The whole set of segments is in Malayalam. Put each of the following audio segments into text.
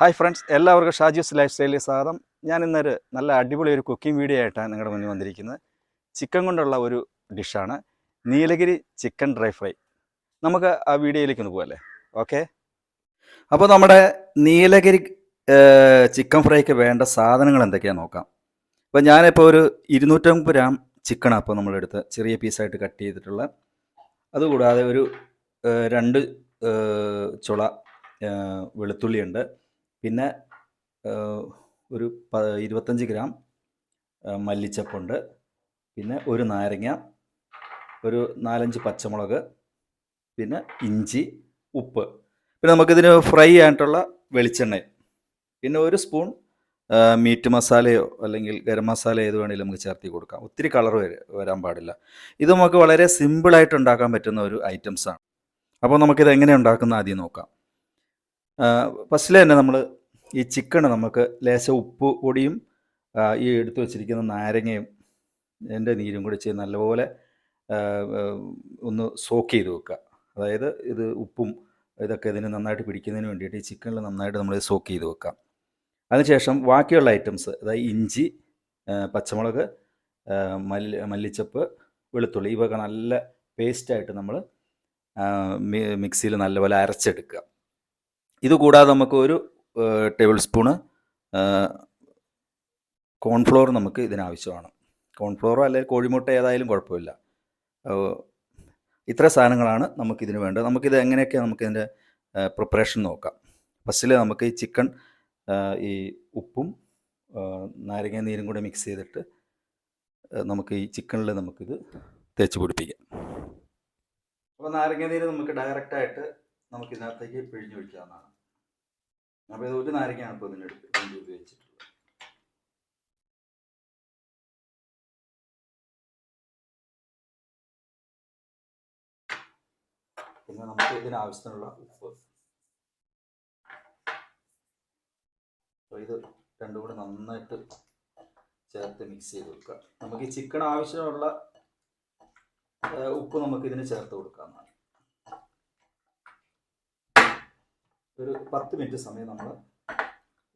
ഹായ് ഫ്രണ്ട്സ് എല്ലാവർക്കും ഷാജീസ് ലൈഫ് സ്റ്റൈലിൽ സ്വാഗതം. ഞാൻ ഇന്നൊരു നല്ല അടിപൊളി ഒരു കുക്കിംഗ് വീഡിയോ ആയിട്ടാണ് നിങ്ങളുടെ മുന്നിൽ വന്നിരിക്കുന്നത്. ചിക്കൻ കൊണ്ടുള്ള ഒരു ഡിഷാണ് നീലഗിരി ചിക്കൻ ഡ്രൈ ഫ്രൈ നമുക്ക് ആ വീഡിയോയിലേക്ക് ഒന്ന് പോകല്ലേ ഓക്കെ അപ്പോൾ നമ്മുടെ നീലഗിരി ചിക്കൻ ഫ്രൈക്ക് വേണ്ട സാധനങ്ങൾ എന്തൊക്കെയാണെന്ന് നോക്കാം. അപ്പോൾ ഞാനിപ്പോൾ ഒരു ഇരുന്നൂറ്റമ്പത് ഗ്രാം ചിക്കനാണ് അപ്പോൾ നമ്മളെടുത്ത് ചെറിയ പീസായിട്ട് കട്ട് ചെയ്തിട്ടുള്ള. അതുകൂടാതെ ഒരു രണ്ട് ചുള വെളുത്തുള്ളിയുണ്ട്. പിന്നെ ഒരു പ ഇരുപത്തഞ്ച് ഗ്രാം മല്ലിച്ചപ്പുണ്ട്. പിന്നെ ഒരു നാരങ്ങ ഒരു നാലഞ്ച് പച്ചമുളക് പിന്നെ ഇഞ്ചി ഉപ്പ്. പിന്നെ നമുക്കിതിന് ഫ്രൈ ആയിട്ടുള്ള വെളിച്ചെണ്ണ. പിന്നെ ഒരു സ്പൂൺ മീറ്റ് മസാലയോ അല്ലെങ്കിൽ ഗരം മസാല ഏത് വേണമെങ്കിലും നമുക്ക് ചേർത്തി കൊടുക്കാം. ഒത്തിരി കളർ വരാൻ പാടില്ല. ഇത് നമുക്ക് വളരെ സിമ്പിളായിട്ട് ഉണ്ടാക്കാൻ പറ്റുന്ന ഒരു ഐറ്റംസാണ്. അപ്പോൾ നമുക്കിത് എങ്ങനെ ഉണ്ടാക്കുന്ന ആദ്യം നോക്കാം. ഫസ്റ്റിൽ തന്നെ നമ്മൾ ഈ ചിക്കൺ നമുക്ക് ലേശം ഉപ്പ് പൊടിയും ഈ എടുത്തു വച്ചിരിക്കുന്ന നാരങ്ങയും എന്റെ നീരും കൂടി ചെയ്ത് നല്ലപോലെ ഒന്ന് സോക്ക് ചെയ്ത് വെക്കുക. അതായത് ഇത് ഉപ്പും ഇതൊക്കെ ഇതിന് നന്നായിട്ട് പിടിക്കുന്നതിന് വേണ്ടിയിട്ട് ഈ ചിക്കനിൽ നന്നായിട്ട് നമ്മൾ സോക്ക് ചെയ്ത് വെക്കാം അതിനുശേഷം ബാക്കിയുള്ള ഐറ്റംസ് അതായത് ഇഞ്ചി പച്ചമുളക് മല്ലി മല്ലിച്ചപ്പ് വെളുത്തുള്ളി ഇവയൊക്കെ നല്ല പേസ്റ്റായിട്ട് നമ്മൾ മിക്സിയിൽ നല്ലപോലെ അരച്ചെടുക്കുക. ഇത് കൂടാതെ നമുക്ക് ഒരു ടേബിൾ സ്പൂണ് കോൺഫ്ലോർ നമുക്ക് ഇതിനാവശ്യമാണ്. കോൺഫ്ലോറോ അല്ലെങ്കിൽ കോഴിമുട്ട ഏതായാലും കുഴപ്പമില്ല. ഇത്ര സാധനങ്ങളാണ് നമുക്കിതിന് വേണ്ടത്. നമുക്കിത് എങ്ങനെയൊക്കെ നമുക്കിതിന്റെ പ്രിപ്പറേഷൻ നോക്കാം. ഫസ്റ്റിൽ നമുക്ക് ഈ ചിക്കൻ ഈ ഉപ്പും നാരങ്ങ നീരും കൂടെ മിക്സ് ചെയ്തിട്ട് നമുക്ക് ഈ ചിക്കനിൽ നമുക്കിത് തേച്ച് പിടിപ്പിക്കാം. അപ്പോൾ നാരങ്ങ നീര് നമുക്ക് ഡയറക്റ്റായിട്ട് നമുക്കിതിനകത്തേക്ക് പിഴിഞ്ഞൊഴിക്കാവുന്നതാണ് അപ്പോൾ ഇത് ഒരു നാരങ്ങയാണ് ഇപ്പോൾ ഇതിന് അടുത്ത് ഇതിന് ഉപയോഗിച്ചിട്ടുള്ളത് പിന്നെ നമുക്ക് ഇതിന് ആവശ്യത്തിനുള്ള ഉപ്പ്. അപ്പോൾ ഇത് രണ്ടും കൂടെ നന്നായിട്ട് ചേർത്ത് മിക്സ് ചെയ്ത് കൊടുക്കുക. നമുക്ക് ഈ ചിക്കൻ ആവശ്യമുള്ള ഉപ്പ് നമുക്ക് ഇതിന് ചേർത്ത് കൊടുക്കാവുന്നതാണ്. ഒരു പത്ത് മിനിറ്റ് സമയം നമ്മൾ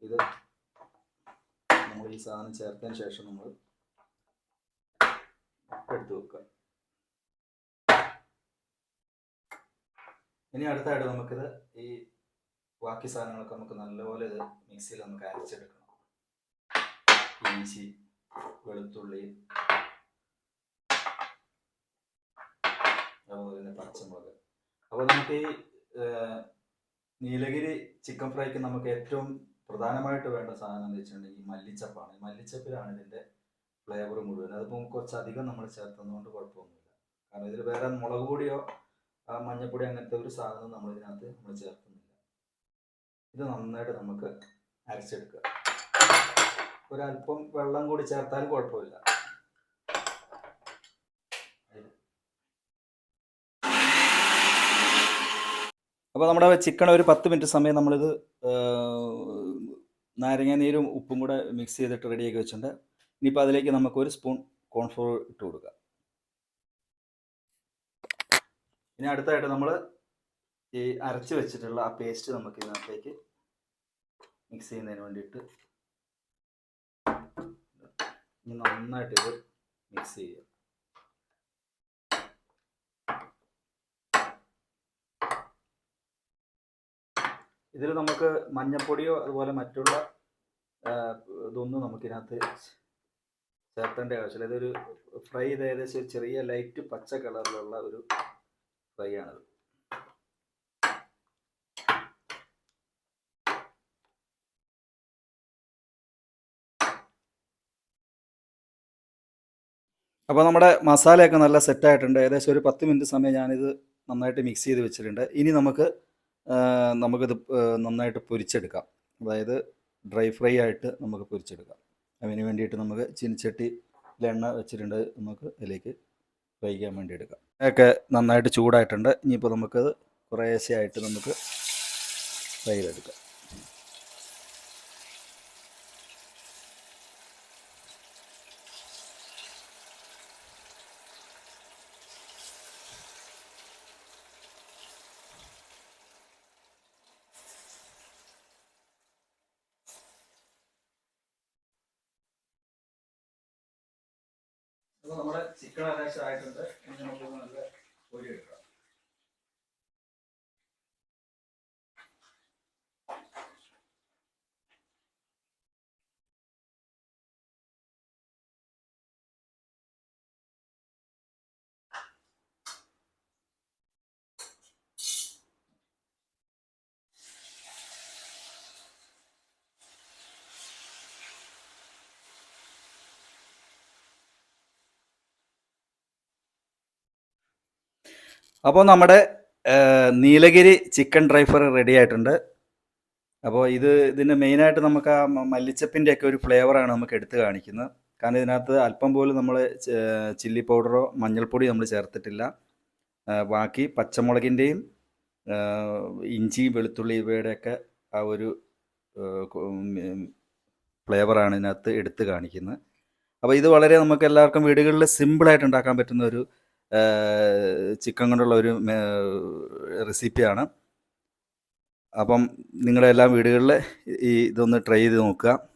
ഇത് നമ്മൾ ഈ സാധനം ചേർത്തതിന് ശേഷം നമ്മൾ എടുത്തു വെക്കുക. ഇനി അടുത്തായിട്ട് നമുക്കിത് ഈ ബാക്കി സാധനങ്ങളൊക്കെ നമുക്ക് നല്ലപോലെ ഇത് മിക്സിയിൽ നമുക്ക് അരച്ചെടുക്കണം. ഇഞ്ചി വെളുത്തുള്ളി അതുപോലെ തന്നെ പച്ചമുളക്. അപ്പോൾ നമുക്ക് ഈ നീലഗിരി ചിക്കൻ ഫ്രൈക്ക് നമുക്ക് ഏറ്റവും പ്രധാനമായിട്ട് വേണ്ട സാധനം എന്ന് വെച്ചിട്ടുണ്ടെങ്കിൽ മല്ലിച്ചപ്പാണ്. മല്ലിച്ചപ്പിലാണ് ഇതിന്റെ ഫ്ലേവർ മുഴുവൻ. അതിപ്പോൾ കുറച്ചധികം നമ്മൾ ചേർത്തുന്നതുകൊണ്ട് കുഴപ്പമൊന്നുമില്ല. കാരണം ഇതിൽ വേറെ മുളക് പൊടിയോ മഞ്ഞപ്പൊടി അങ്ങനത്തെ ഒരു സാധനം നമ്മൾ ഇതിനകത്ത് നമ്മൾ ചേർക്കുന്നില്ല. ഇത് നന്നായിട്ട് നമുക്ക് അരച്ചെടുക്കുക. ഒരല്പം വെള്ളം കൂടി ചേർത്താലും കുഴപ്പമില്ല. അപ്പോൾ നമ്മുടെ ചിക്കൻ ഒരു പത്ത് മിനിറ്റ് സമയം നമ്മളിത് നാരങ്ങ നീരും ഉപ്പും കൂടെ മിക്സ് ചെയ്തിട്ട് റെഡിയാക്കി വെച്ചിട്ടുണ്ട്. ഇനിയിപ്പോൾ അതിലേക്ക് നമുക്ക് ഒരു സ്പൂൺ കോൺഫ്ലോർ ഇട്ട് കൊടുക്കുക ഇനി അടുത്തായിട്ട് നമ്മൾ ഈ അരച്ച് വെച്ചിട്ടുള്ള ആ പേസ്റ്റ് നമുക്ക് ഇതിനകത്തേക്ക് മിക്സ് ചെയ്യുന്നതിന് വേണ്ടിയിട്ട് നന്നായിട്ട് ഇത് മിക്സ് ചെയ്യുക. ഇതിൽ നമുക്ക് മഞ്ഞപ്പൊടിയോ അതുപോലെ മറ്റുള്ള ഇതൊന്നും നമുക്കിതിനകത്ത് ചേർത്തേണ്ട ആവശ്യമില്ല. ഇതൊരു ഫ്രൈ ചെയ്ത് ഏകദേശം ഒരു ചെറിയ ലൈറ്റ് പച്ച കളറിലുള്ള ഒരു ഫ്രൈ ആണിത്. അപ്പോൾ നമ്മുടെ മസാലയൊക്കെ നല്ല സെറ്റായിട്ടുണ്ട് ഏകദേശം ഒരു പത്ത് മിനിറ്റ് സമയം ഞാനിത് നന്നായിട്ട് മിക്സ് ചെയ്ത് വെച്ചിട്ടുണ്ട്. ഇനി നമുക്ക് നമുക്കിത് നന്നായിട്ട് പൊരിച്ചെടുക്കാം. അതായത് ഡ്രൈ ഫ്രൈ ആയിട്ട് നമുക്ക് പൊരിച്ചെടുക്കാം. അതിന് വേണ്ടിയിട്ട് നമുക്ക് ചീനിച്ചട്ടിയിൽ എണ്ണ വെച്ചിട്ടുണ്ട് നമുക്ക് അതിലേക്ക് ഫ്രൈ ചെയ്യാൻ വേണ്ടി എടുക്കാം. ഒക്കെ നന്നായിട്ട് ചൂടായിട്ടുണ്ട്. ഇനിയിപ്പോൾ നമുക്കത് കുറേശ്ശെയായിട്ട് നമുക്ക് ഫ്രൈ ചെയ്തെടുക്കാം. അപ്പോൾ നമ്മുടെ ചിക്കൻ അറ്റാച്ച് ആയിട്ടുണ്ട്. ഇനി നമുക്ക് നല്ല പൊരി എടുക്കാം. അപ്പോൾ നമ്മുടെ Nilgiri chicken dry fry ready ആയിട്ടുണ്ട്. അപ്പോൾ ഇത് ഇതിന്റെ മെയിനായിട്ട് നമുക്ക് ആ മല്ലിച്ചപ്പിന്റെ ഒക്കെ ഒരു ഫ്ലേവറാണ് നമുക്ക് എടുത്ത് കാണിക്കുന്നത്. കാരണം ഇതിനകത്ത് അല്പം പോലും നമ്മൾ ചില്ലി പൗഡറോ മഞ്ഞൾപ്പൊടി നമ്മൾ ചേർത്തിട്ടില്ല. ബാക്കി പച്ചമുളകിന്റെയും ഇഞ്ചി വെളുത്തുള്ളി ഇവയുടെയൊക്കെ ആ ഒരു ഫ്ലേവറാണ് ഇതിനകത്ത് എടുത്ത് കാണിക്കുന്നത്. അപ്പോൾ ഇത് വളരെ നമുക്ക് എല്ലാവർക്കും വീടുകളിൽ സിമ്പിളായിട്ട് ഉണ്ടാക്കാൻ പറ്റുന്ന ഒരു ചിക്കൻ കൊണ്ടുള്ള ഒരു റെസിപ്പിയാണ്. അപ്പം നിങ്ങളെല്ലാം വീടുകളിൽ ഈ ഇതൊന്ന് ട്രൈ ചെയ്ത് നോക്കുക.